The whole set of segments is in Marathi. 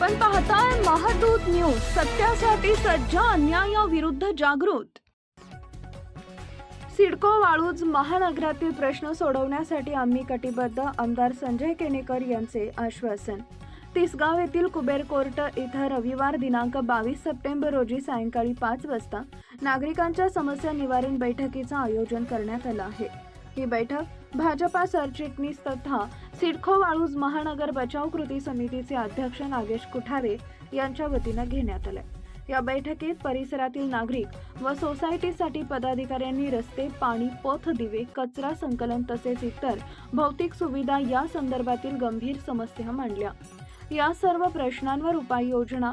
आपण पाहताय महादूत न्यूज सत्यासाठी सज्ज अन्यायाविरुद्ध जागृत. सिडको वाळूज महानगरातील प्रश्न सोडवण्यासाठी आम्ही कटिबद्ध आमदार संजय केनेकर यांचे आश्वासन. तिसगाव येथील कुबेर कोर्ट इथं रविवार दिनांक बावीस सप्टेंबर रोजी सायंकाळी पाच वाजता नागरिकांच्या समस्या निवारण बैठकीचं आयोजन करण्यात आलं आहे. ही बैठक भाजपा सरचिटणीस तथा सिडको वाळूज महानगर बचाव कृती समितीचे अध्यक्ष नागेश कुठारे यांच्या वतीनं घेण्यात आले या बैठकीत परिसरातील नागरिक व सोसायटीसाठी पदाधिकाऱ्यांनी रस्ते पाणी पथ दिवे कचरा संकलन तसेच इतर भौतिक सुविधा या संदर्भातील गंभीर समस्या मांडल्या. या सर्व प्रश्नांवर उपाययोजना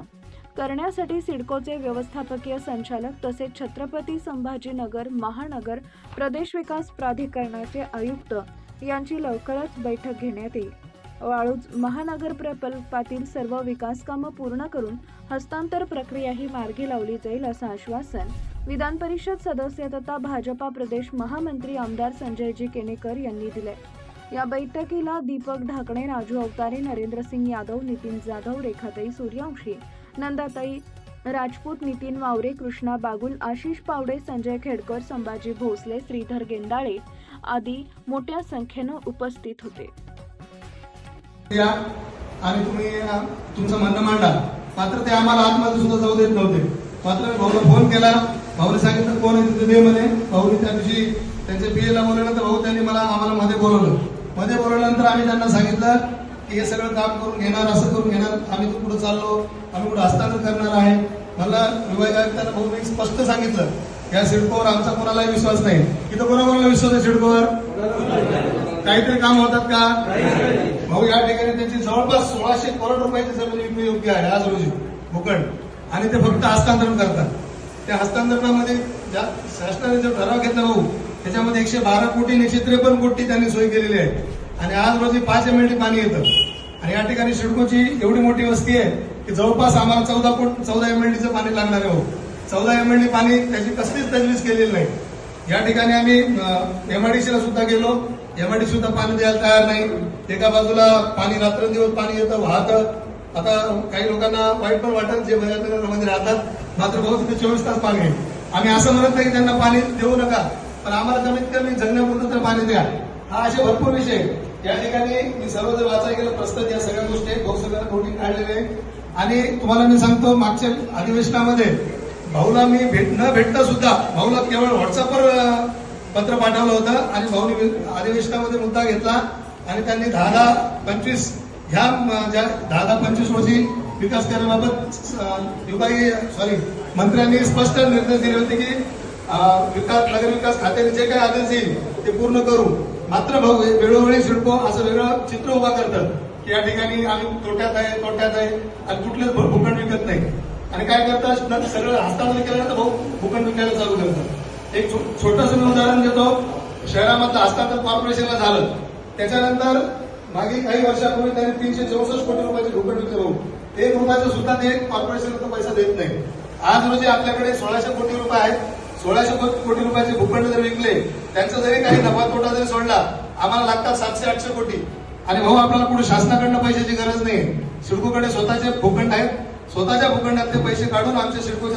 करण्यासाठी सिडकोचे व्यवस्थापकीय संचालक तसेच छत्रपती संभाजीनगर महानगर प्रदेश विकास प्राधिकरणाचे आयुक्त यांची लवकरच बैठक घेण्यात येईल. वाळूज महानगर प्रकल्पातील सर्व विकास कामं पूर्ण करून हस्तांतर प्रक्रिया ही मार्गी लावली जाईल असं आश्वासन विधान परिषद सदस्य तथा भाजपा प्रदेश महामंत्री आमदार संजयजी केनेकर यांनी दिले या बैठकीला दीपक ढाकणे राजू अवतारे नरेंद्र सिंग यादव नितीन जाधव रेखाताई सूर्यवंशी नंदाताई राजपूत नितीन वावरे कृष्णा बागुल आशिष पावडे संजय खेडकर संभाजी भोसले श्रीधर गेंदाळे आदी मोठ्या संख्येनं उपस्थित होते. आणि तुम्ही तुमचं म्हणणं मांडा. मात्र ते आम्हाला आतमध्ये सुद्धा जाऊ देत नव्हते. मात्र मी भाऊला फोन केला. भाऊने सांगितलं कोण आहे तिथे? म्हणे. भाऊने त्या दिवशी त्यांच्या पीएला बोलवलं तर भाऊ त्यांनी मला आम्हाला मध्ये बोलवलं. मध्ये बोलवल्यानंतर आम्ही त्यांना सांगितलं की हे सगळं काम करून घेणार असं करून घेणार. आम्ही तो पुढे चाललो. आम्ही पुढे हस्तांतर करणार आहे. मला विभाग आयुक्तांना भाऊ मी स्पष्ट सांगितलं या सिडकोवर आमचा कोणालाही विश्वास नाही. इथं कोणाकोणाला विश्वास आहे सिडकोवर काहीतरी काम होतात का? भाऊ या ठिकाणी त्यांची जवळपास सोळाशे करोड रुपयाची जमीन विकणे योग्य आहे आज रोजी भूखंड आणि ते फक्त हस्तांतरण करतात. त्या हस्तांतरणामध्ये ज्या शासनाने जो ठराव घेतला भाऊ त्याच्यामध्ये एकशे बारा कोटी आणि एकशे त्रेपन्न कोटी त्यांनी सोय केलेली आहे. आणि आज रोजी पाच एम पाणी येतं. आणि या ठिकाणी शिडकोची एवढी मोठी वस्ती आहे की जवळपास आम्हाला चौदा कोट चौदा एम पाणी लागणार आहे हो. चौदा एम पाणी त्याची कसलीच तजवीज केलेली नाही. या ठिकाणी आम्ही एमआयडीसीला सुद्धा गेलो. एमआयडी सुद्धा पाणी द्यायला तयार नाही. एका बाजूला पाणी रात्रंदिवस पाणी येतं वाहतं. आता काही लोकांना वाईट पण वाटत जे मध्ये राहतात. मात्र बहुत तिथे चोवीस तास पाणी आहे. आम्ही असं म्हणत नाही की त्यांना पाणी देऊ नका पण आम्हाला कमीत कमी जगण्यापुरतं तर पाणी द्या. हा असे भरपूर विषय आहेत. या ठिकाणी मी सर्व जर वाचायला गेलं प्रस्तुत या सगळ्या गोष्टी आहेत भाऊ सगळ्यांना नोटीस काढलेले आणि तुम्हाला मी सांगतो मागच्या अधिवेशनामध्ये भाऊला मी भेट न भेटता सुद्धा भाऊला केवळ व्हॉट्सअपवर पत्र पाठवलं होतं आणि भाऊने अधिवेशनामध्ये मुद्दा घेतला आणि त्यांनी दहा दहा पंचवीस ह्या ज्या दहा दहा पंचवीस रोजी विकास करण्याबाबत अं, विभागीय सॉरी मंत्र्यांनी स्पष्ट निर्देश दिले होते की नगर विकास खात्याने जे काही आदेश येईल ते पूर्ण करू. मात्र भाऊ हे वेळोवेळी सिडको असं वेगळं चित्र उभा करतात की या ठिकाणी आम्ही तोट्यात आहे तोट्यात आहे आणि कुठलेच भूखंड विकत नाही. आणि काय करतात? सगळं हस्तांतरण केल्यानंतर भाऊ भूखंड विकायला चालू करतात. एक छोटस मी उदाहरण देतो. शहरामधलं हस्तांतरण कॉर्पोरेशनला झालं. त्याच्यानंतर मागील काही वर्षापूर्वी त्यांनी तीनशे चौसष्ट कोटी रुपयाचे भूखंड विकत भाऊ एक रुपयाचं सुद्धा ते कॉर्पोरेशनला पैसा देत नाही. आज रोजी आपल्याकडे सोळाशे कोटी रुपये आहेत. सोळाशे कोटी रुपयाचे भूखंड जर विकले त्यांचा जरी काही नफा तोटा जरी सोडला आम्हाला लागतात सातशे आठशे कोटी. आणि भाऊ आपल्याला पुढे शासनाकडनं पैशाची गरज नाही. सिडकोकडे स्वतःचे भूखंड आहेत. स्वतःच्या भूखंडात ते पैसे काढून आमच्या सिडकोच्या